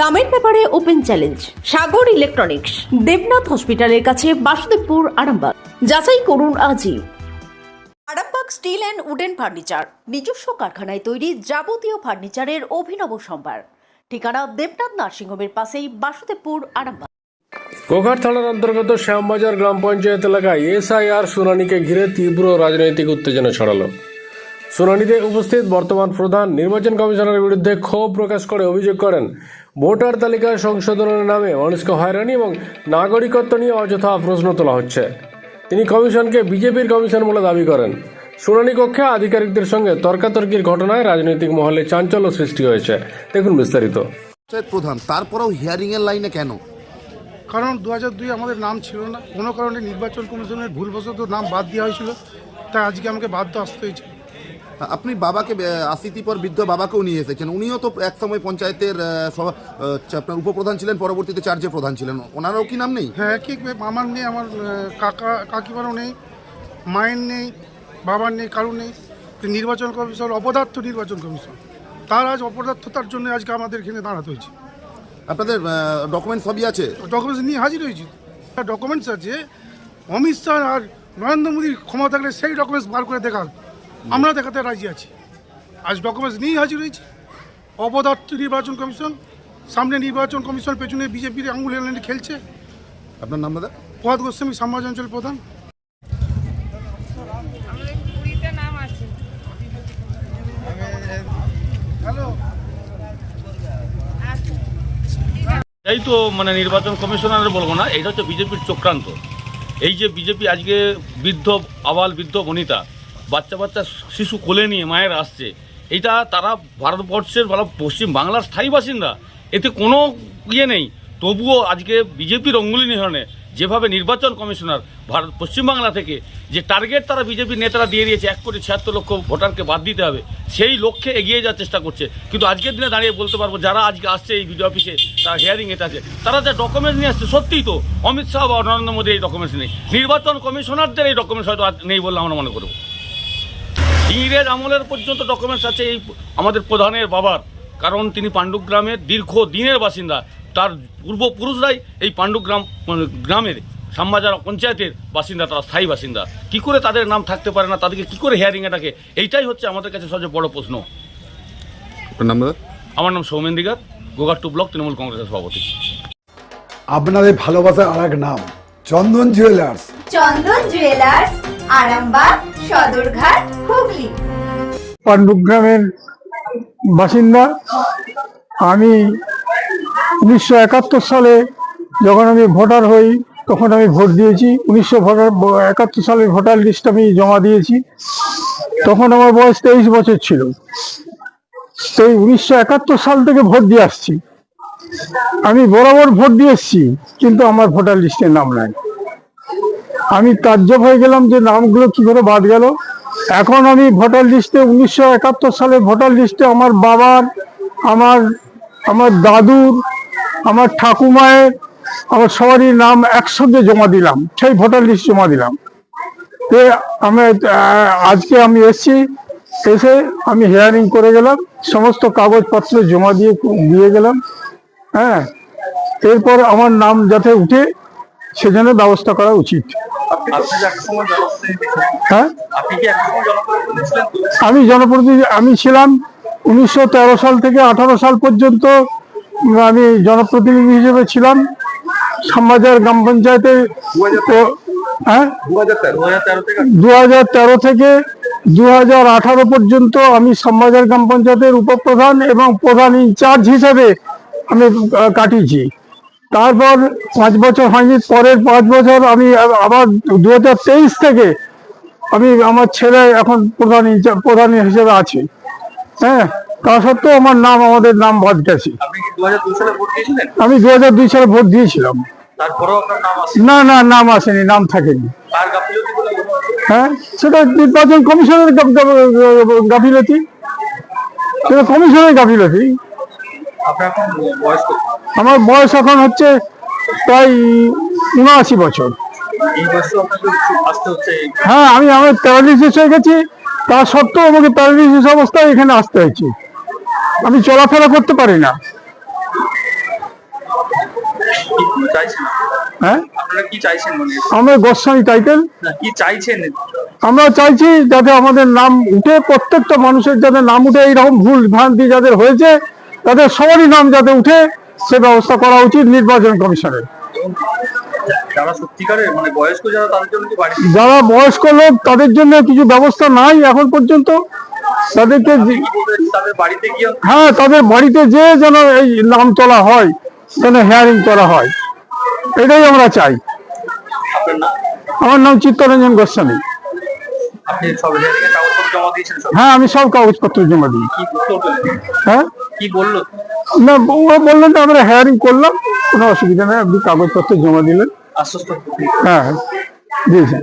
দামের ব্যাপারে open challenge, Sagar electronics, Debnath হসপিটালের কাছে বাসুদেবপুর, আরামবাগ। যাচাই করুন আজই। Arambagh steel and wooden furniture, নিজস্ব কারখানায় তৈরি যাবতীয় ফার্নিচারের অভিনব সম্ভার। ঠিকানা দেবনাথ নার্সিংহোমের পাশেই বাসুদেবপুর, আরামবাগ। গোঘাট থানার অন্তর্গত শ্যামবাজার গ্রাম পঞ্চায়েত এলাকায় এসআইআর শুনানিকে ঘিরে তীব্র রাজনৈতিক উত্তেজনা ছড়ালো। শুনানিতে উপস্থিত বর্তমান প্রধান নির্বাচন কমিশনের বিরুদ্ধে ক্ষোভ প্রকাশ করে অভিযোগ করেন ভোটার তালিকায় সংশোধনের নামে মানুষকে হয়রানি এবং নাগরিকত্ব নিয়ে অযথা প্রশ্ন তোলা হচ্ছে। তিনি কমিশনকে বিজেপির কমিশন বলে দাবি করেন। শুনানি কক্ষে আধিকারিকদের সঙ্গে তর্কাতর্কির ঘটনায় রাজনৈতিক মহলে চাঞ্চল্য সৃষ্টি হয়েছে। দেখুন বিস্তারিত। প্রধান তারপরেও হিয়ারিং এর লাইনে কেন? কারণ দু হাজার দুই আমাদের নাম ছিল না। কোনো কারণে নির্বাচন কমিশনের ভুলবশত নাম বাদ দেওয়া হয়েছিল। তাই আজকে আমাকে বাধ্য আসতে হয়েছে। আপনি বাবাকে আহ, পর বৃদ্ধ বাবাকেও নিয়ে এসেছেন। উনিও তো এক সময় পঞ্চায়েতের আপনার উপপ্রধান ছিলেন পরবর্তীতে চার্জের প্রধান ছিলেন। ওনারও কি নাম নেই? হ্যাঁ কি আমার নেই আমার কাকা কাকিমারও নেই মায়ের নেই বাবার নেই কারও নেই। নির্বাচন কমিশন অপদার্থ নির্বাচন কমিশন। তার আজ অপদার্থতার জন্য আজকে আমাদের এখানে দাঁড়াতে হয়েছে। আপনাদের ডকুমেন্ট সবই আছে? ডকুমেন্টস নিয়ে হাজির হয়েছি। ডকুমেন্টস আছে অমিত শাহ আর নরেন্দ্র মোদী ক্ষমা থাকলে সেই ডকুমেন্টস বার করে দেখান আমরা দেখাতে রাজি আছি। আজ ডকুমেন্টস নিয়েই হাজির হয়েছি। অপদার্থ নির্বাচন কমিশন সামনে নির্বাচন কমিশন পেছনে বিজেপির আঙুল এনে খেলছে। আপনার নাম দাদা? পদ গোস্বামী সমাজ অঞ্চল প্রধান। আমাদের কুড়িটা নাম আছে হ্যালো এই তো মানে নির্বাচন কমিশনার বলব না এটা হচ্ছে বিজেপির চক্রান্ত। এই যে বিজেপি আজকে বৃদ্ধ আবাল বৃদ্ধ বনিতা বাচ্চা বাচ্চা শিশু কোলে নিয়ে মায়ের আসছে। এটা তারা ভারতবর্ষের বা পশ্চিম বাংলার স্থায়ী বাসিন্দা। এতে কোনো ইয়ে নেই। তবুও আজকে বিজেপির অঙ্গুলি নিহরণে যেভাবে নির্বাচন কমিশনার ভারত পশ্চিমবাংলা থেকে যে টার্গেট তারা বিজেপির নেতারা দিয়ে দিয়েছে, এক কোটি ছিয়াত্তর লক্ষ ভোটারকে বাদ দিতে হবে, সেই লক্ষ্যে এগিয়ে যাওয়ার চেষ্টা করছে। কিন্তু আজকের দিনে দাঁড়িয়ে বলতে পারব, যারা আজকে আসছে এই বিডিও অফিসে তারা হিয়ারিং এটা আছে। তারা যা ডকুমেন্টস নিয়ে আসছে, সত্যিই তো, অমিত শাহ বা নরেন্দ্র মোদী এই ডকুমেন্টস নেই। নির্বাচন কমিশনারদের এই ডকুমেন্টস হয়তো নেই বলে আমরা মনে করব। ইংরেজ আমলের পর্যন্ত ডকুমেন্টস আছে এই আমাদের প্রধানের বাবার। কারণ তিনি পাণ্ডুগ্রামের দীর্ঘ দিনের বাসিন্দা। তার পূর্বপুরুষরাই এই পাণ্ডুগ্রাম গ্রামের সাম্বাজার পঞ্চায়েতের বাসিন্দা তারা স্থায়ী বাসিন্দা। কি করে তাদের নাম থাকতে পারে না তাদেরকে কি করে হিয়ারিং এটাকে? এইটাই হচ্ছে আমাদের কাছে সবচেয়ে বড় প্রশ্ন। আমার নাম সৌমেন দিগার গোগাট্টু ব্লক তৃণমূল কংগ্রেসের সভাপতি। আপনাদের ভালোবাসার আর এক নাম চন্দন জুয়েলার্স চন্দন জুয়েলার্স আরামবাগ সদরঘাট, হুগলি। পাণ্ডুগ্রামের বাসিন্দা। আমি উনিশশো একাত্তর সালে যখন আমি ভোটার হই, তখন আমি ভোট দিয়েছি। উনিশশো ভোটার একাত্তর সালের ভোটার লিস্ট আমি জমা দিয়েছি। তখন আমার বয়স তেইশ বছর ছিল। সেই উনিশশো একাত্তর সাল থেকে ভোট দিয়ে আসছি। আমি বরাবর ভোট দিয়ে এসছি, কিন্তু আমার ভোটার লিস্টের নাম নাই। আমি তাজ্জব হয়ে গেলাম যে নামগুলো কি করে বাদ গেল। এখন আমি ভোটার লিস্টে উনিশশো একাত্তর সালে ভোটার লিস্টে আমার বাবার, আমার আমার দাদুর, আমার ঠাকুমায়ের, আমার সবারই নাম একসঙ্গে জমা দিলাম। সেই ভোটার লিস্ট জমা দিলাম। তে আমি আজকে আমি এসেছি, এসে আমি হিয়ারিং করে গেলাম, সমস্ত কাগজপত্র জমা দিয়ে দিয়ে গেলাম হ্যাঁ। এরপর আমার নাম যাতে উঠে সেজন্য ব্যবস্থা করা উচিত। হ্যাঁ? আমি জনপ্রতিনিধি আমি ছিলাম উনিশশো তেরো সাল থেকে আঠারো সাল পর্যন্ত আমি জনপ্রতিনিধি হিসেবে ছিলাম। শ্যামবাজার গ্রাম পঞ্চায়েতে হ্যাঁ? দু হাজার তেরো থেকে? দু হাজার আঠারো পর্যন্ত আমি শ্যামবাজার গ্রাম পঞ্চায়েতের উপপ্রধান এবং প্রধান ইনচার্জ হিসেবে আমি কাটিয়েছি। তারপর পাঁচ বছর হয়নি পরের পাঁচ বছর আমি আবার দু হাজার তেইশ থেকে আমি আমার ছেলে এখন প্রধান প্রধান হিসেবে আছে হ্যাঁ তা সত্ত্বেও আমার নাম আমাদের নাম বাদ গেছে আমি দু হাজার দুই সালে ভোট দিয়েছিলাম না না নাম আসেনি নাম থাকেনি হ্যাঁ সেটা নির্বাচন কমিশনের গাফিলতি সেটা কমিশনের গাফিলতি আমার বয়স এখন হচ্ছে প্রায় উনআশি বছর। হ্যাঁ আমি আমার প্যারালিসিস হয়ে গেছি তা সত্ত্বেও আমাকে প্যারালিসিস অবস্থায় এখানে আসতে হয়েছে। আমি চলাফেরা করতে পারি না। হ্যাঁ? কি চাইছেন আমরা গোস্বামী টাইটেল। কি চাইছেন? আমরা চাইছি যাতে আমাদের নাম উঠে প্রত্যেকটা মানুষের যাতে নাম উঠে এইরকম ভুল ভ্রান্তি যাদের হয়েছে তাদের সবারই নাম যাতে উঠে সে ব্যবস্থা করা উচিত নির্বাচন কমিশনের। যারা মানে বয়স্ক লোক তাদের জন্য কিছু ব্যবস্থা নাই এখন পর্যন্ত। তাদেরকে হ্যাঁ তাদের বাড়িতে যে যেন এই নাম তোলা হয় যেন হেয়ারিং করা হয় এটাই আমরা চাই। আমার নাম চিত্তরঞ্জন গোস্বামী। হ্যাঁ আমি সব কাগজপত্র জমা দিই হ্যাঁ? কি বলল? না ওরা বললেন যে আমরা হেয়ারিং করলাম কোনো অসুবিধা নেই আপনি কাগজপত্র জমা দিলেন। আশ্বস্ত। হ্যাঁ হ্যাঁ দিয়েছেন।